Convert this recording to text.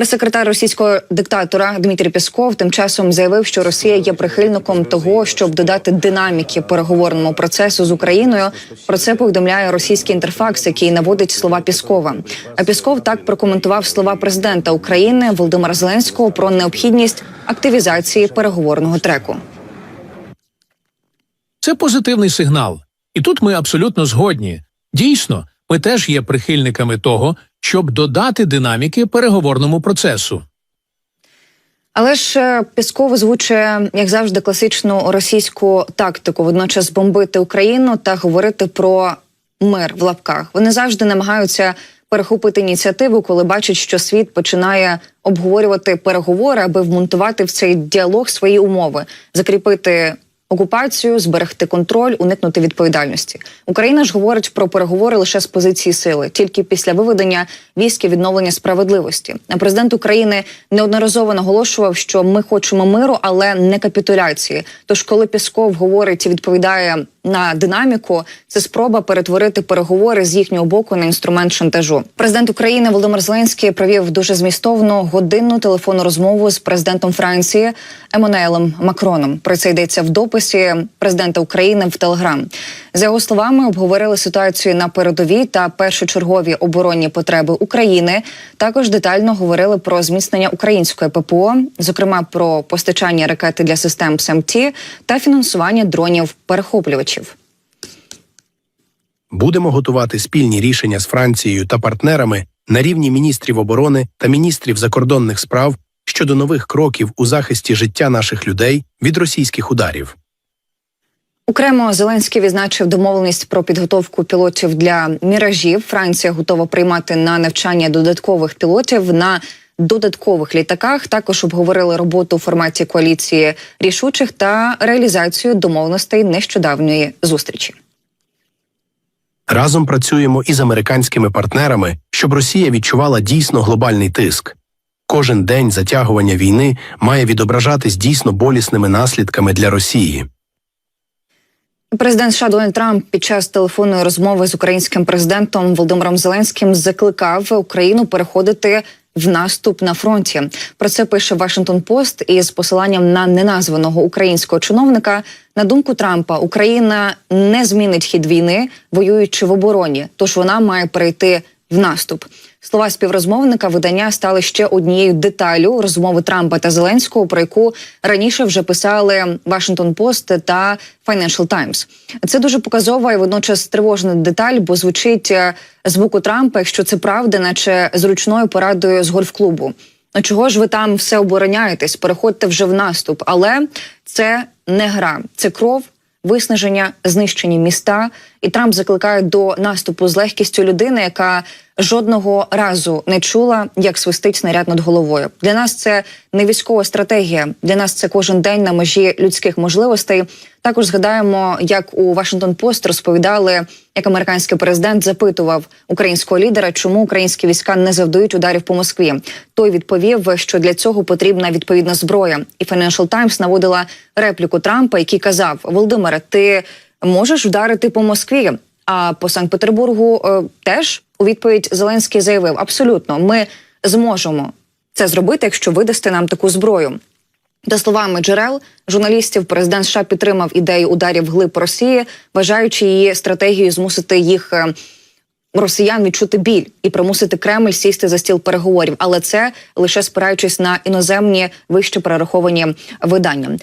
Прес-секретар російського диктатора Дмитрій Пісков тим часом заявив, що Росія є прихильником того, щоб додати динаміки переговорному процесу з Україною. Про це повідомляє російський інтерфакс, який наводить слова Піскова. А Пісков так прокоментував слова президента України Володимира Зеленського про необхідність активізації переговорного треку. Це позитивний сигнал. І тут ми абсолютно згодні. Дійсно, ми теж є прихильниками того, щоб додати динаміки переговорному процесу. Але ж е, Пісков озвучує, як завжди, класичну російську тактику водночас бомбити Україну та говорити про мир в лапках. Вони завжди намагаються перехопити ініціативу, коли бачать, що світ починає обговорювати переговори, аби вмонтувати в цей діалог свої умови, закріпити. Окупацію, зберегти контроль, уникнути відповідальності. Україна ж говорить про переговори лише з позиції сили, тільки після виведення військ і відновлення справедливості. Президент України неодноразово наголошував, що ми хочемо миру, але не капітуляції. Тож, коли Пісков говорить і відповідає на динаміку, це спроба перетворити переговори з їхнього боку на інструмент шантажу. Президент України Володимир Зеленський провів дуже змістовну годинну телефонну розмову з президентом Франції Еммануелем Макроном. Про це йдеться в дописі президента України в Телеграм. За його словами, обговорили ситуацію на передовій та першочергові оборонні потреби України. Також детально говорили про зміцнення української ППО, зокрема про постачання ракети для систем СМТ та фінансування дронів перехоплювачів. Будемо готувати спільні рішення з Францією та партнерами на рівні міністрів оборони та міністрів закордонних справ щодо нових кроків у захисті життя наших людей від російських ударів. Окремо Зеленський відзначив домовленість про підготовку пілотів для міражів. Франція готова приймати на навчання додаткових пілотів на додаткових літаках. Також обговорили роботу у форматі коаліції рішучих та реалізацію домовленостей нещодавньої зустрічі. Разом працюємо із американськими партнерами, щоб Росія відчувала дійсно глобальний тиск. Кожен день затягування війни має відображатись дійсно болісними наслідками для Росії. Президент США Дональд Трамп під час телефонної розмови з українським президентом Володимиром Зеленським закликав Україну переходити в наступ на фронті. Про це пише Вашингтон Пост із посиланням на неназваного українського чиновника. На думку Трампа, Україна не змінить хід війни, воюючи в обороні, тож вона має перейти в наступ. Слова співрозмовника видання стали ще однією деталю розмови Трампа та Зеленського, про яку раніше вже писали Washington Post та Financial Times. Це дуже показова і водночас тривожна деталь, бо звучить е, з боку Трампа, якщо це правда, наче зручною порадою з гольф-клубу. Ну чого ж ви там все обороняєтесь? Переходьте вже в наступ, але це не гра, це кров. Виснаження, знищені міста, і Трамп закликає до наступу з легкістю людини, яка жодного разу не чула, як свистить снаряд над головою. Для нас це не військова стратегія. Для нас це кожен день на межі людських можливостей. Також згадаємо, як у Вашингтон Пост розповідали, як американський президент запитував українського лідера, чому українські війська не завдають ударів по Москві. Той відповів, що для цього потрібна відповідна зброя. І Financial Times наводила репліку Трампа, який казав: Володимире, ти можеш вдарити по Москві. А по Санкт-Петербургу е, теж у відповідь Зеленський заявив: абсолютно, ми зможемо це зробити, якщо видасте нам таку зброю. За словами джерел журналістів, президент США підтримав ідею ударів глиб Росії, вважаючи її стратегією змусити їх е, росіян відчути біль і примусити Кремль сісти за стіл переговорів, але це лише спираючись на іноземні вище перераховані видання.